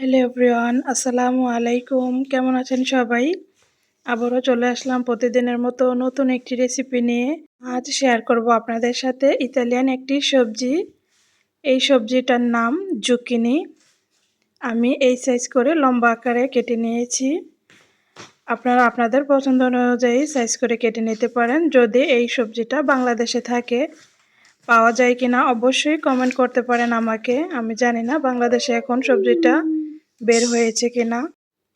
Hello everyone আসসালামু আলাইকুম কেমন আছেন সবাই? আবারও চলে আসলাম প্রতিদিনের মতো নতুন একটি রেসিপি নিয়ে। আজ শেয়ার করব আপনাদের সাথে ইতালিয়ান একটি সবজি। এই সবজিটার নাম জুকিনি আমি এই সাইজ করে লম্বা আকারে কেটে নিয়েছি। আপনারা আপনাদের পছন্দ অনুযায়ী সাইজ করে কেটে নিতে পারেন। যদি এই সবজিটা বাংলাদেশে থাকে, পাওয়া যায় কিনা অবশ্যই কমেন্ট করতে পারেন আমাকে। আমি জানি না বাংলাদেশে এখন সবজিটা বের হয়েছে কিনা।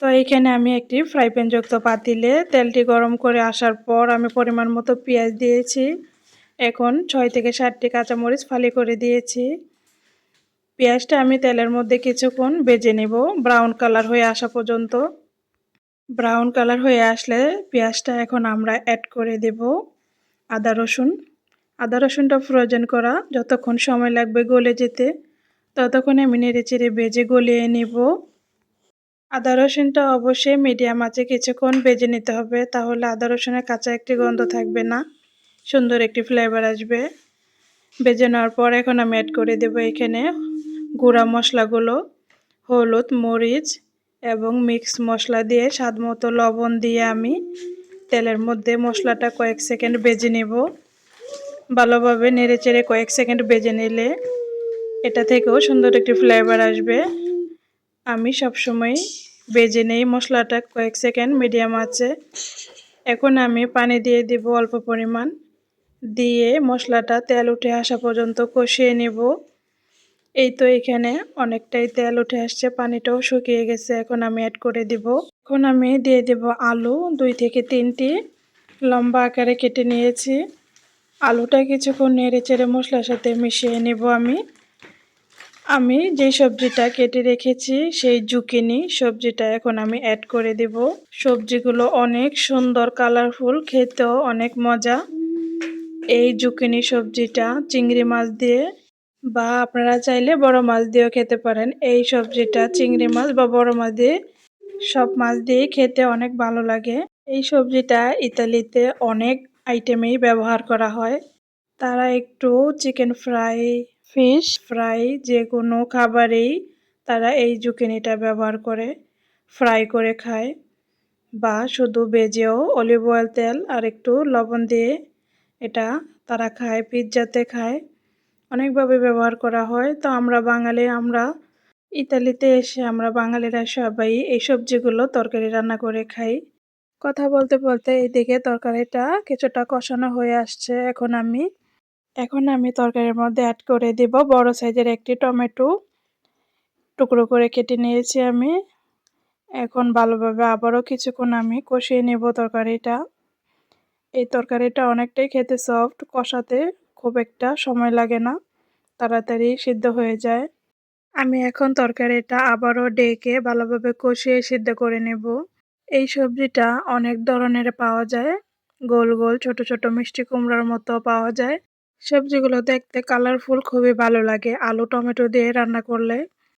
তো এইখানে আমি একটি ফ্রাই প্যান যুক্ত পাতিলে তেলটি গরম করে আসার পর আমি পরিমাণ মতো পেঁয়াজ দিয়েছি। এখন ছয় থেকে সাতটি কাঁচামরিচ ফালি করে দিয়েছি। পেঁয়াজটা আমি তেলের মধ্যে কিছুক্ষণ বেজে নেব, ব্রাউন কালার হয়ে আসা পর্যন্ত। ব্রাউন কালার হয়ে আসলে পেঁয়াজটা এখন আমরা অ্যাড করে দেব আদা, রসুন। আদা, রসুনটা ফ্রোজেন করা, যতক্ষণ সময় লাগবে গলে যেতে, ততক্ষণ আমি নেড়ে চেড়ে বেজে গলিয়ে নেব। আদা রসুনটা অবশ্যই মিডিয়াম আছে, কিছুক্ষণ বেজে নিতে হবে। তাহলে আদা রসুনের কাঁচা একটি গন্ধ থাকবে না, সুন্দর একটি ফ্লেভার আসবে। বেজে নেওয়ার পর এখন আমি অ্যাড করে দেবো এখানে গুঁড়া মশলাগুলো, হলুদ, মরিচ এবং মিক্স মশলা দিয়ে স্বাদ মতো লবণ দিয়ে আমি তেলের মধ্যে মশলাটা কয়েক সেকেন্ড বেজে নেব। ভালোভাবে নেড়ে চেড়ে কয়েক সেকেন্ড বেজে নিলে এটা থেকেও সুন্দর একটি ফ্লেভার আসবে। আমি সবসময় বেজে নেই। মশলাটা কয়েক সেকেন্ড মিডিয়াম আছে। এখন আমি পানি দিয়ে দিব অল্প পরিমাণ। দিয়ে মশলাটা তেল উঠে আসা পর্যন্ত কষিয়ে নেব। এই তো এখানে অনেকটাই তেল উঠে আসছে, পানিটাও শুকিয়ে গেছে। এখন আমি অ্যাড করে দিব। এখন আমি দিয়ে দেব আলু দুই থেকে তিনটি। লম্বা আকারে কেটে নিয়েছি। আলুটা কিছুক্ষণ নেড়ে চেড়ে মশলার সাথে মিশিয়ে নেব আমি। আমি যে সবজিটা কেটে রেখেছি, সেই জুকিনি সবজিটা এখন আমি অ্যাড করে দেব। সবজিগুলো অনেক সুন্দর কালারফুল খেতেও অনেক মজা। এই জুকিনি সবজিটা চিংড়ি মাছ দিয়ে বা আপনারা চাইলে বড় মাছ দিয়েও খেতে পারেন। এই সবজিটা চিংড়ি মাছ বা বড় মাছ দিয়ে সব মাছ দিয়ে খেতে অনেক ভালো লাগে। এই সবজিটা ইতালিতে অনেক আইটেমেই ব্যবহার করা হয়। তারা একটু চিকেন ফ্রাই ফিশ ফ্রাই যে কোনো খাবারেই তারা এই জুকিনিটা ব্যবহার করে, ফ্রাই করে খায়। বা শুধু বেজেও অলিভ অয়েল, তেল আর একটু লবণ দিয়ে এটা তারা খায়, পিৎজাতে খায়। অনেকভাবে ব্যবহার করা হয়। তো আমরা বাঙালি, আমরা ইতালিতে এসে আমরা বাঙালিরা সবাই এই সবজিগুলো তরকারি রান্না করে খাই। কথা বলতে বলতে এইদিকে তরকারিটা কিছুটা কষানো হয়ে আসছে। এখন আমি এখন আমি তরকারির মধ্যে অ্যাড করে দিব। বড় সাইজের একটি টমেটো টুকরো করে কেটে নিয়েছি আমি। এখন ভালোভাবে আবারও কিছুক্ষণ আমি কষিয়ে নেব তরকারিটা। এই তরকারিটা অনেকটাই খেতে সফট কষাতে খুব একটা সময় লাগে না। তাড়াতাড়ি সিদ্ধ হয়ে যায়। আমি এখন তরকারিটা আবারও ডেকে ভালোভাবে কষিয়ে সিদ্ধ করে নেব। এই সবজিটা অনেক ধরনের পাওয়া যায়। গোল গোল ছোট ছোট মিষ্টি কুমড়ার মতো পাওয়া যায়। সবজিগুলো দেখতে কালারফুল খুবই ভালো লাগে। আলু, টমেটো দিয়ে রান্না করলে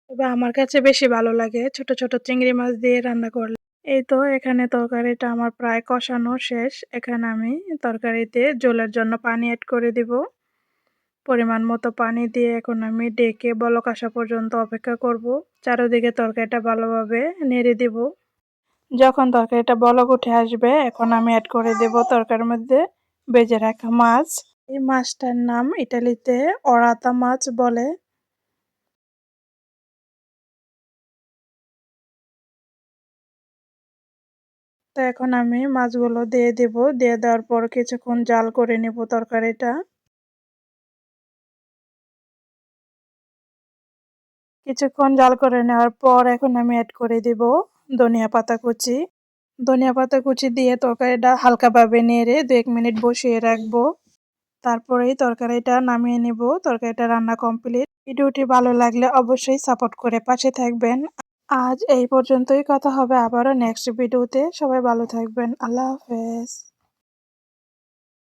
তবে আমার কাছে বেশি ভালো লাগে। ছোট ছোট চিংড়ি মাছ দিয়ে রান্না করলে। এই তো এখানে তরকারিটা আমার প্রায় কষানো শেষ। এখানে আমি তরকারিতে জলের জন্য পানি অ্যাড করে দিব। পরিমাণ মতো পানি দিয়ে এখন আমি ডেকে বলক আসা পর্যন্ত অপেক্ষা করব। চারোদিকে তরকারিটা ভালোভাবে নেড়ে দিব। যখন তরকারিটা বলক উঠে আসবে, এখন আমি অ্যাড করে দেব তরকারির মধ্যে বেজে রাখা মাছ। এই মাছটার নাম ইটালিতে অরাতা মাছ বলে। তো এখন আমি মাছগুলো দিয়ে দেব। দিয়ে দেওয়ার পর কিছুক্ষণ জাল করে নেব তরকারিটা। কিছুক্ষণ জাল করে নেওয়ার পর এখন আমি অ্যাড করে দেব ধনিয়া পাতা কুচি। ধনিয়া পাতা কুচি দিয়ে তরকারিটা হালকাভাবে নেড়ে দু এক মিনিট বসিয়ে রাখব। তারপরেই তরকারিটা নামিয়ে নেব। তরকারিটা রান্না কমপ্লিট। ভিডিওটি ভালো লাগলে অবশ্যই সাপোর্ট করে পাশে থাকবেন। আজ এই পর্যন্তই। কথা হবে আবারও নেক্সট ভিডিওতে সবাই ভালো থাকবেন। আল্লাহ হাফেজ।